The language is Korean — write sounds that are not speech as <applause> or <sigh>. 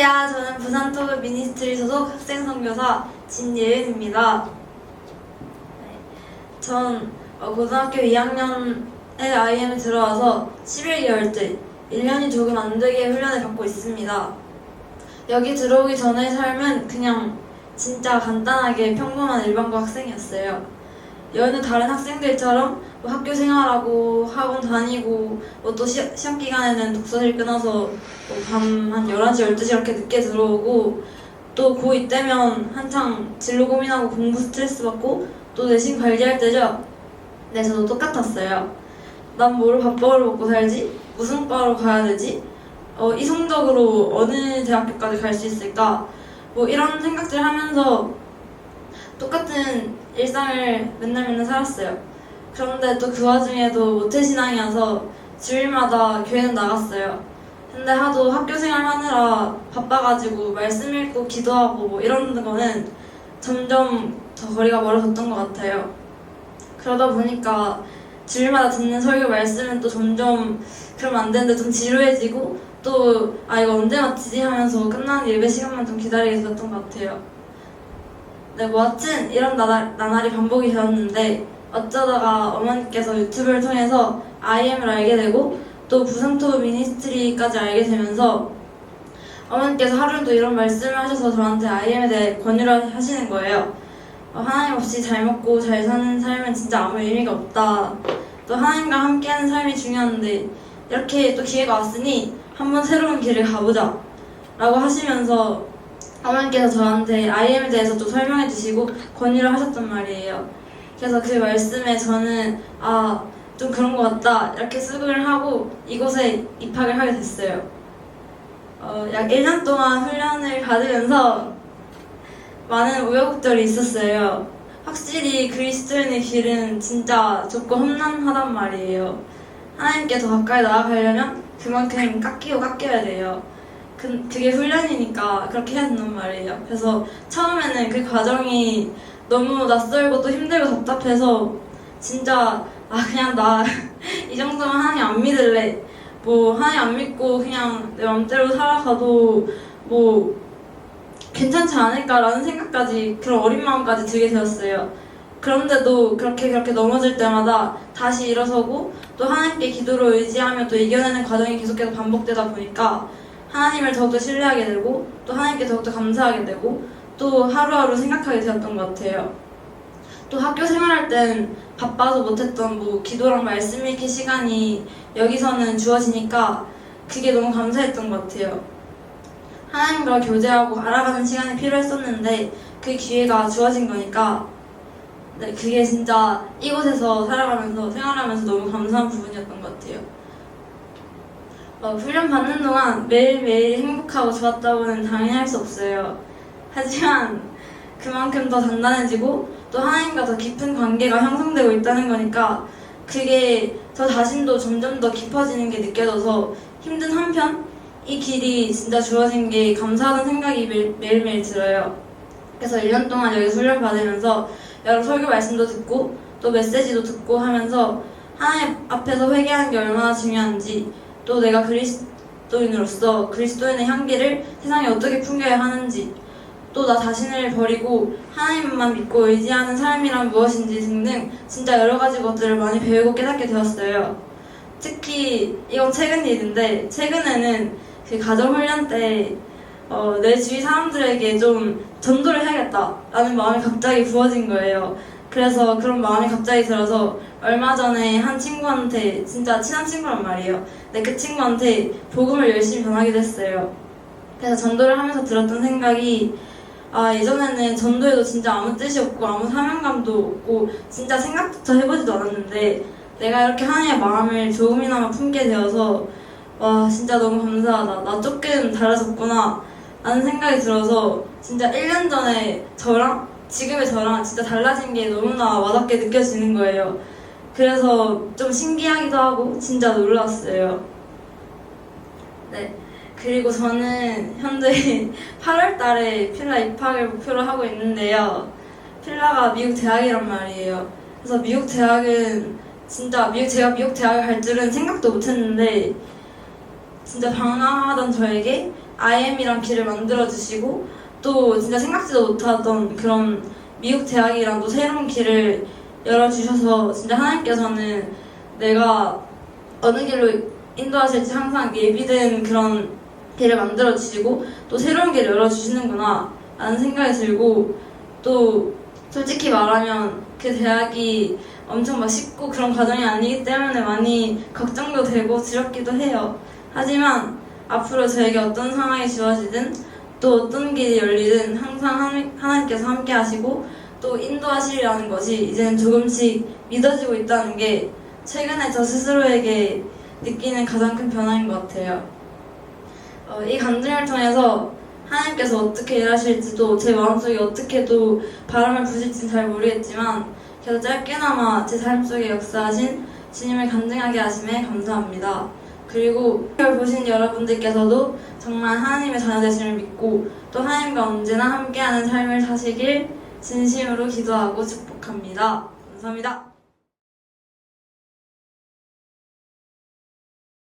할렐루야. 저는 부산 토그 미니스트리 소속 학생 선교사 진예은입니다. 네, 전 어, 고등학교 2학년에 IM에 들어와서 11개월째 1년이 조금 안 되게 훈련을 받고 있습니다. 여기 들어오기 전의 삶은 그냥 진짜 간단하게 평범한 일반고 학생이었어요. 여느 다른 학생들처럼 뭐 학교 생활하고 학원 다니고 뭐 또 시험 기간에는 독서실 끊어서 뭐밤한 11시, 12시 이렇게 늦게 들어오고 또 고2 때면 한창 진로 고민하고 공부 스트레스 받고 또 내신 관리할 때죠. 네, 저도 똑같았어요. 난 뭐를 밥벌을 먹고 살지? 무슨 과로 가야 되지? 어, 이 성적으로 어느 대학교까지 갈 수 있을까? 뭐 이런 생각들 하면서 똑같은 일상을 맨날 맨날 살았어요. 그런데 또 그 와중에도 모태신앙이어서 주일마다 교회는 나갔어요. 근데 하도 학교 생활 하느라 바빠가지고 말씀 읽고 기도하고 뭐 이런 거는 점점 더 거리가 멀어졌던 것 같아요. 그러다 보니까 주일마다 듣는 설교 말씀은 또 점점 그러면 안 되는데 좀 지루해지고 또 아 이거 언제 마치지 하면서 끝나는 예배 시간만 좀 기다리게 됐던 것 같아요. 네, 뭐 하여튼 이런 나날, 나날이 반복이 되었는데 어쩌다가 어머니께서 유튜브를 통해서 IM을 알게 되고 또 부상토 미니스트리까지 알게 되면서 어머니께서 하루도 이런 말씀을 하셔서 저한테 IM에 대해 권유를 하시는 거예요. 어, 하나님 없이 잘 먹고 잘 사는 삶은 진짜 아무 의미가 없다. 또 하나님과 함께하는 삶이 중요한데 이렇게 또 기회가 왔으니 한번 새로운 길을 가보자. 라고 하시면서 어머니께서 저한테 IM에 대해서 또 설명해 주시고 권유를 하셨단 말이에요. 그래서 그 말씀에 저는 아, 좀 그런 것 같다. 이렇게 수긍을 하고 이곳에 입학을 하게 됐어요. 어, 약 1년 동안 훈련을 받으면서 많은 우여곡절이 있었어요. 확실히 그리스도인의 길은 진짜 좁고 험난하단 말이에요. 하나님께 더 가까이 나아가려면 그만큼 깎이고 깎여야 돼요. 그, 그게 훈련이니까 그렇게 해야 된단 말이에요. 그래서 처음에는 그 과정이 너무 낯설고 또 힘들고 답답해서 진짜 아 그냥 나 <laughs> 이 정도면 하나님 안 믿을래. 뭐 하나님 안 믿고 그냥 내 맘대로 살아가도 뭐 괜찮지 않을까라는 생각까지 그런 어린 마음까지 들게 되었어요. 그런데도 그렇게 그렇게 넘어질 때마다 다시 일어서고 또 하나님께 기도로 의지하며 또 이겨내는 과정이 계속해서 반복되다 보니까 하나님을 더욱더 신뢰하게 되고 또 하나님께 더욱더 감사하게 되고 또 하루하루 생각하게 되었던 것 같아요. 또 학교 생활할 땐 바빠서 못했던 뭐 기도랑 말씀 읽기 시간이 여기서는 주어지니까 그게 너무 감사했던 것 같아요. 하나님과 교제하고 알아가는 시간이 필요했었는데 그 기회가 주어진 거니까 네, 그게 진짜 이곳에서 살아가면서 생활하면서 너무 감사한 부분이었던 것 같아요. 어, 훈련 받는 동안 매일매일 행복하고 좋았다고는 당연히 할 수 없어요. 하지만 그만큼 더 단단해지고 또 하나님과 더 깊은 관계가 형성되고 있다는 거니까 그게 저 자신도 점점 더 깊어지는 게 느껴져서 힘든 한편 이 길이 진짜 주어진 게 감사하다는 생각이 매일, 매일매일 들어요. 그래서 1년 동안 여기 훈련 받으면서 여러 설교 말씀도 듣고 또 메시지도 듣고 하면서 하나님 앞에서 회개하는 게 얼마나 중요한지 또 내가 그리스도인으로서 그리스도인의 향기를 세상에 어떻게 풍겨야 하는지 또 나 자신을 버리고 하나님만 믿고 의지하는 삶이란 무엇인지 등등 진짜 여러 가지 것들을 많이 배우고 깨닫게 되었어요. 특히 이건 최근 일인데 최근에는 그 가정 훈련 때 어, 내 주위 사람들에게 좀 전도를 해야겠다라는 마음이 갑자기 부어진 거예요. 그래서 그런 마음이 갑자기 들어서 얼마 전에 한 친구한테 진짜 친한 친구란 말이에요. 근데 그 친구한테 복음을 열심히 전하게 됐어요. 그래서 전도를 하면서 들었던 생각이 아 예전에는 전도에도 진짜 아무 뜻이 없고 아무 사명감도 없고 진짜 생각조차 해보지도 않았는데 내가 이렇게 하나님의 마음을 조금이나마 품게 되어서 와 진짜 너무 감사하다 나 조금 달라졌구나 라는 생각이 들어서 진짜 1년 전에 저랑 지금의 저랑 진짜 달라진 게 너무나 와닿게 느껴지는 거예요 그래서 좀 신기하기도 하고 진짜 놀랐어요 네 그리고 저는 현재 <laughs> 8월 달에 필라 입학을 목표로 하고 있는데요. 필라가 미국 대학이란 말이에요. 그래서 미국 대학은 진짜 미국 제가 미국 대학을 갈 줄은 생각도 못 했는데 진짜 방황하던 저에게 IM이란 길을 만들어 주시고 또 진짜 생각지도 못하던 그런 미국 대학이랑 또 새로운 길을 열어 주셔서 진짜 하나님께서는 내가 어느 길로 인도하실지 항상 예비된 그런 길을 만들어 주시고 또 새로운 길을 열어 주시는구나 라는 생각이 들고 또 솔직히 말하면 그 대학이 엄청 맛있고 그런 과정이 아니기 때문에 많이 걱정도 되고 두렵기도 해요. 하지만 앞으로 저에게 어떤 상황이 주어지든 또 어떤 길이 열리든 항상 하나님- 하나님께서 함께 하시고 또 인도하시리라는 것이 이제는 조금씩 믿어지고 있다는 게 최근에 저 스스로에게 느끼는 가장 큰 변화인 것 같아요. 어, 이 간증을 통해서 하나님께서 어떻게 일하실지도 제 마음속에 어떻게 또 바람을 부실지는 잘 모르겠지만 그래도 짧게나마 제 삶 속에 역사하신 주님을 간증하게 하심에 감사합니다. 그리고 이걸 보신 여러분들께서도 정말 하나님의 자녀 되심을 믿고 또 하나님과 언제나 함께하는 삶을 사시길 진심으로 기도하고 축복합니다. 감사합니다.